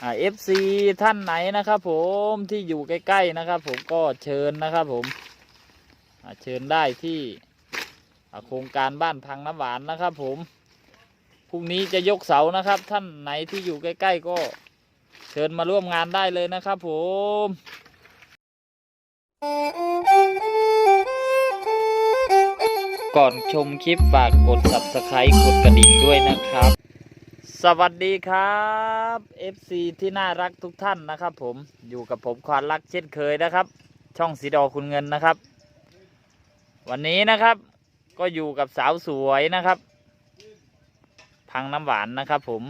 เอฟซีท่านไหนนะครับ ผมที่อยู่ใกล้ๆนะครับ ผมก็เชิญนะครับ ผมเชิญได้ที่โครงการบ้านพังน้ำหวานนะครับ ผมพรุ่งนี้จะยกเสานะครับ ท่านไหนที่อยู่ใกล้ ๆ ก็เชิญมาร่วมงานได้เลยนะครับ ผมก่อนชมคลิปฝากกด subscribe กดกระดิ่งด้วยนะครับ สวัสดีครับ FC ที่น่ารักทุกท่านนะครับ ผมอยู่กับผมควานรักเช่นเคยนะครับ ช่องสีดอคุณเงินนะครับ วันนี้นะครับก็อยู่กับสาวสวยนะครับ พังน้ำหวานนะครับ ผม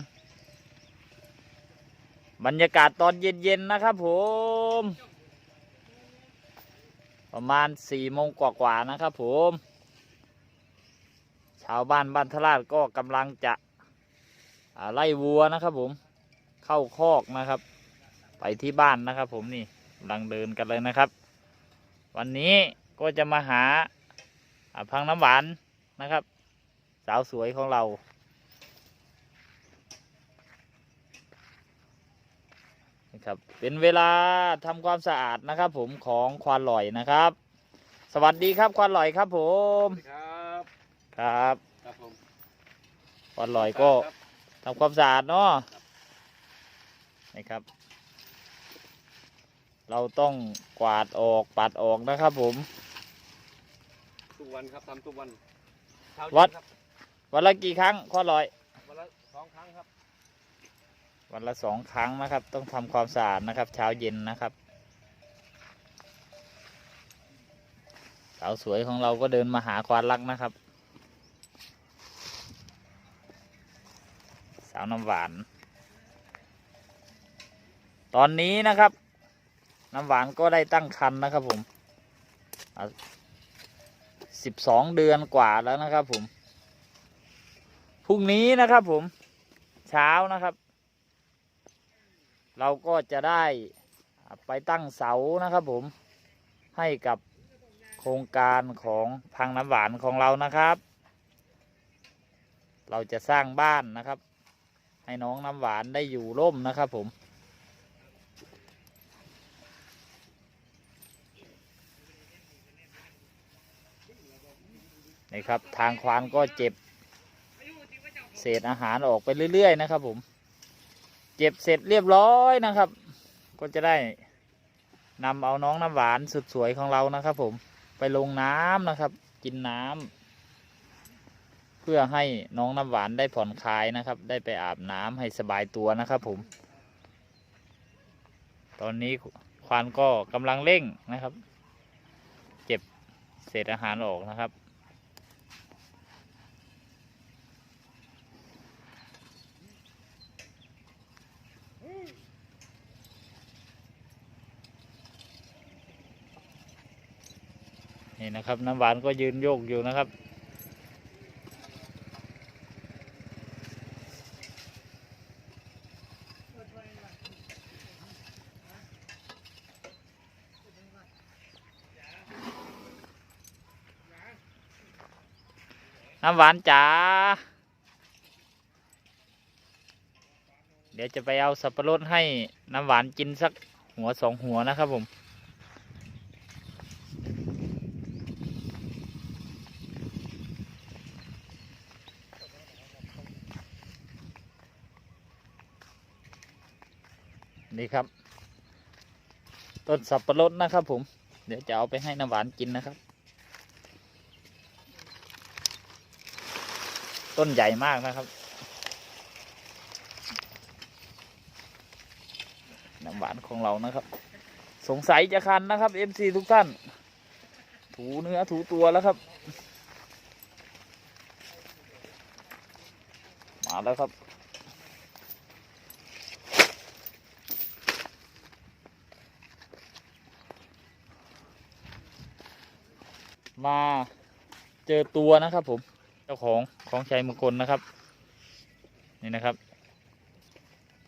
บรรยากาศตอนเย็นๆนะครับ ผม ประมาณสี่โมงกว่าๆนะครับ ผม ชาวบ้านบ้านทลาดก็กำลังจะ ไล่วัวนะครับผมเข้าคอกนะครับ ไปที่บ้านนะครับ ผมนี่กำลังเดินกันเลยนะครับ วันนี้ก็จะมาหาอ่าพังน้ำหวานนะครับ สาวสวยของเรานะครับเป็นเวลาทำความสะอาดนะครับ ผมของควานลอยนะครับ สวัสดีครับควานลอยครับผมครับครับครับผมควานลอยก็ครับ ทำความสะอาดเนาะนะครับ เราต้องกวาดออกปัดออกนะครับผม ทุกวันครับทำทุกวันเช้าวัดเย็นครับวันละกี่ครั้งควานลอย วันละสองครั้งครับวันละสองครั้งนะครับ ต้องทำความสะอาดนะครับ เช้าเย็นนะครับ สาวสวยของเราก็เดินมาหาควานรักนะครับาวน้ำหวาน ตอนนี้นะครับ น้ำหวานก็ได้ตั้งครรภ์นะครับผมสิบสองเดือนกว่าแล้วนะครับผม พรุ่งนี้นะครับผม เช้านะครับ เราก็จะได้ไปตั้งเสานะครับผม ให้กับโครงการของพังน้ำหวานของเรานะครับ เราจะสร้างบ้านนะครับ ให้น้องน้ำหวานได้อยู่ร่มนะครับผม นี่ครับทางควานก็เจ็บ เศษอาหารออกไปเรื่อย ๆ นะครับผม เจ็บเสร็จเรียบร้อยนะครับ ก็จะได้นำเอาน้องน้ำหวานสุดสวยของเรานะครับผมไปลงน้ำนะครับ กินน้ำ พื่อให้น้องน้ำหวานได้ผ่อนคลายนะครับ ได้ไปอาบน้ำให้สบายตัวนะครับผม ตอนนี้ควานก็กำลังเร่งนะครับ เก็บเศษอาหารออกนะครับ นี่นะครับน้ำหวานก็ยืนโยกอยู่นะครับ น้ำหวานจ๋า เดี๋ยวจะไปเอาสับปะรดให้น้ำหวานกินสักหัวสองหัวนะครับผม นี่ครับ ต้นสับปะรดนะครับผม เดี๋ยวจะเอาไปให้น้ำหวานกินนะครับ ต้นใหญ่มากนะครับ น้ำหวานของเรานะครับ สงสัยจะคันนะครับ MC ทุกท่าน ถูเนื้อถูตัวแล้วครับ มาแล้วครับมาเจอตัวนะครับผม เจ้าของของชัยมงคลนะครับ นี่นะครับ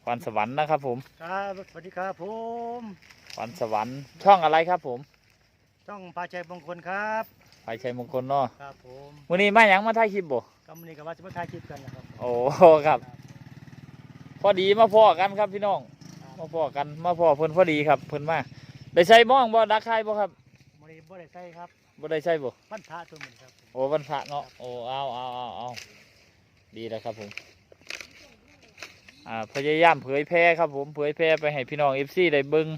ควันสวรรค์นะครับ ผมครับสวัสดีครับผมควันสวรรค์ช่องอะไรครับผมช่องพาชัยมงคลครับไปชัยมงคลเนาะครับผมวันนี้มาหยังมาถ่ายคลิปบ่กำนี้กับว่าจะมาถ่ายคลิปกันนะครับโอ้ครับ พอดีมาพอกันครับพี่น้องมาพอกันมาพอเพิ่นพอดีครับเพิ่นมาได้ใช้ม่องบ่ดักไข่บ่ครับมรีบ่ได้ใส่ครับบ่ได้ใช้บ่พันพระตัวเหมือนครับ โอ้วันพระเนาะโอ้เอาเอาเอาเอาดีแล้วครับผมอ่าพยายามเผยแพร่ครับผมเผยแพร่ไปให้พี่น้อง FC ได้เบิ่ง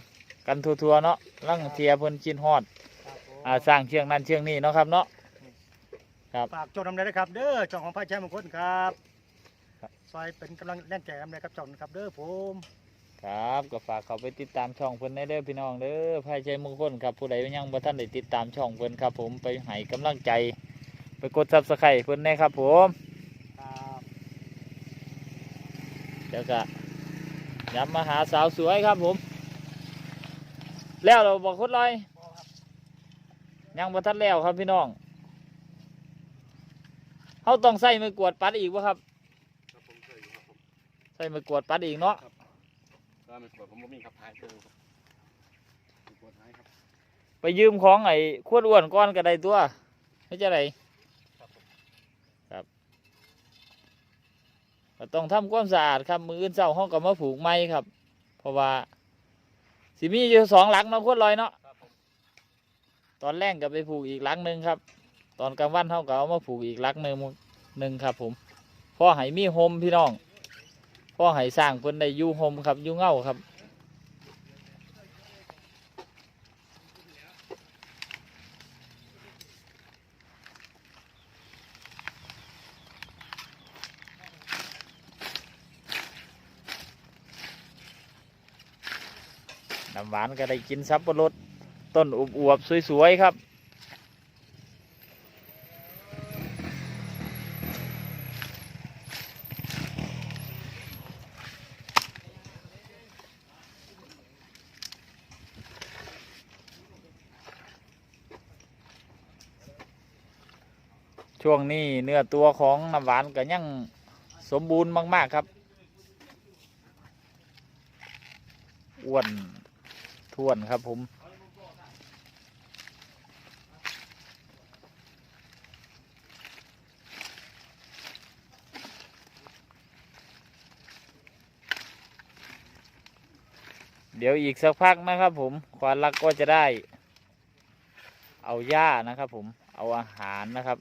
กันทั่วๆเนาะลังเทียเพิ่นกินฮอดครับผมอ่าสร้างเชียงนั้นเชียงนี้เนาะครับเนาะครับฝากโจทย์นำเลยนะครับ เด้อช่องของพระชัยมงคลครับครับซอยเป็นกำลังแน่นใจนำเลยครับช่องนะครับเด้อผมครับก็ฝากเขาไปติดตามช่องเพิ่นได้เด้อพี่น้องเด้อภายใจมงคลครับผู้ใดยังบ่ทันได้ติดตามช่องเพิ่นครับ ผมไปให้กำลังใจ ไปกด Subscribe เพิ่นแน่ครับผมครับเดี๋ยวก็ย้ำมาหาสาวสวยครับผม แล้วเราบอกคนลอยยังบ่ทันแล้วครับพี่น้องเขาต้องใส่มือกวาดปัดอีกวะครับครับผมเคยอยู่ครับผมใส่มือกวาดปัดอีกเนาะก็ไม่ปวดผมบ่มีครับท้ายเจอครับไม่ปวดท้ายครับ ไปยืมของไอ้ขวดอ้วนก้อนก็ได้ตัวไม่ใช่ไร ครับผม ก็ต้องทำความสะอาดครับ มืออื่นเศร้าห้องก็มาผูกไม้ครับ เพราะว่าสิมีอยู่สองหลังเนาะขวดลอยเนาะครับผมตอนแรกก็ไปผูกอีกหลังหนึ่งครับ ตอนกลางวันเขาก็เอามาผูกอีกหลังหนึ่งหนึ่งครับ ผมพ่อให้มีโฮมพี่น้องพ่อให้สร้างเพิ่นได้อยู่โฮมครับอยู่เงาครับ น้ำหวานก็ได้กินสับปะรดต้นอวบๆสวยๆครับ ช่วงนี้เนื้อตัวของน้ำหวานก็ยังสมบูรณ์มาก ๆ ครับอ้วน้วนครับผม เดี๋ยวอีกสักพักนะครับผม ควานรักก็จะได้ เอาหญ้านะครับผม เอาอาหารนะครับ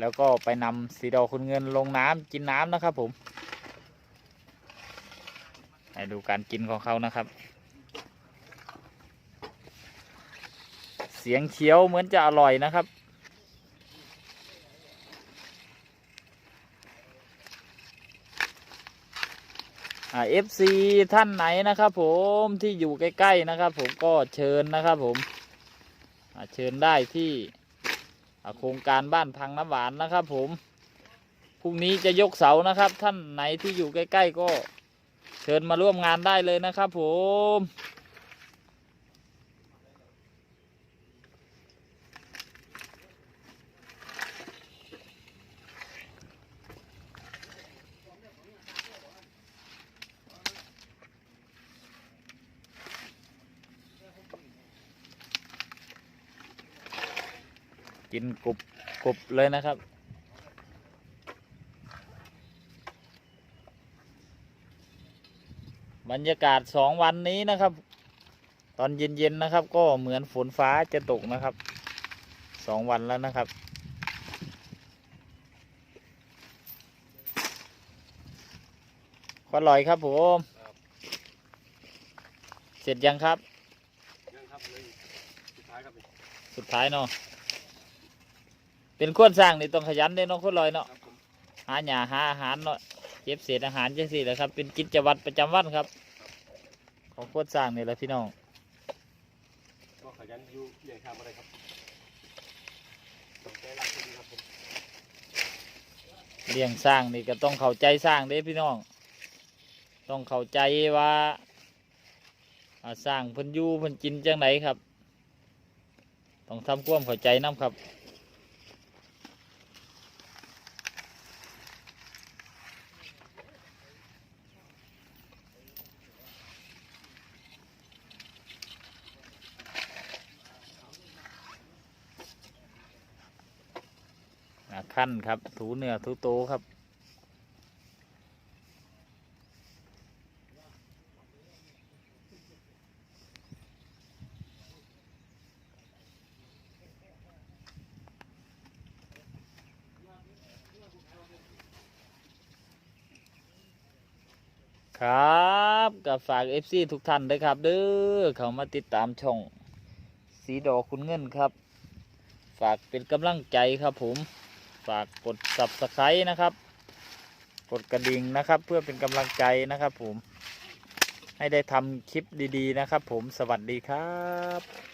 แล้วก็ไปนำสีดอคุณเงินลงน้ำกินน้ำนะครับผมให้ดูการกินของเขานะครับ เสียงเคี้ยวเหมือนจะอร่อยนะครับ อ่า FC ท่านไหนนะครับ ผมที่อยู่ใกล้ๆนะครับ ผมก็เชิญนะครับ ผมเชิญได้ที่โครงการบ้านพังน้ำหวานนะครับ ผมพรุ่งนี้จะยกเสานะครับ ท่านไหนที่อยู่ใกล้ ๆ ก็เชิญมาร่วมงานได้เลยนะครับ ผม กินกรุบกรุบเลยนะครับ บรรยากาศสองวันนี้นะครับ ตอนเย็นๆนะครับ ก็เหมือนฝนฟ้าจะตกนะครับสองวันแล้วนะครับขอลอยครับผมครับเสร็จยังครับยังครับเลยสุดท้ายครับนี่สุดท้ายเนาะ เป็นคนสร้างนี่ต้องขยันเด้เนาะคนลอยเนาะครับผมหาหญ้าหาอาหารเนาะเก็บเศษอาหารจังสี่แหละครับ เป็นกิจวัตรประจำวันครับ ของคนสร้างนี่แหละพี่น้อง ก็ขยันอยู่เลี้ยงข้าวอะไรครับต้องใจรักดีครับผมเลี้ยงสร้างนี่ก็ต้องเข้าใจสร้างเด้พี่น้อง ต้องเข้าใจว่าอ่าสร้างเพิ่นอยู่เพิ่นกินจังไหนครับ ต้องทำความเข้าใจน้ำครับ ขั้นครับ ถูเนื้อถูโตครับ ครับกับฝาก FC ทุกท่านด้วยครับ เด้อเขามาติดตามช่อง สีดอกคุณเงินครับ ฝากเป็นกำลังใจครับผม ฝากกด subscribe นะครับ กดกระดิ่งนะครับ เพื่อเป็นกำลังใจนะครับผม ให้ได้ทำคลิปดีๆนะครับผมสวัสดีครับ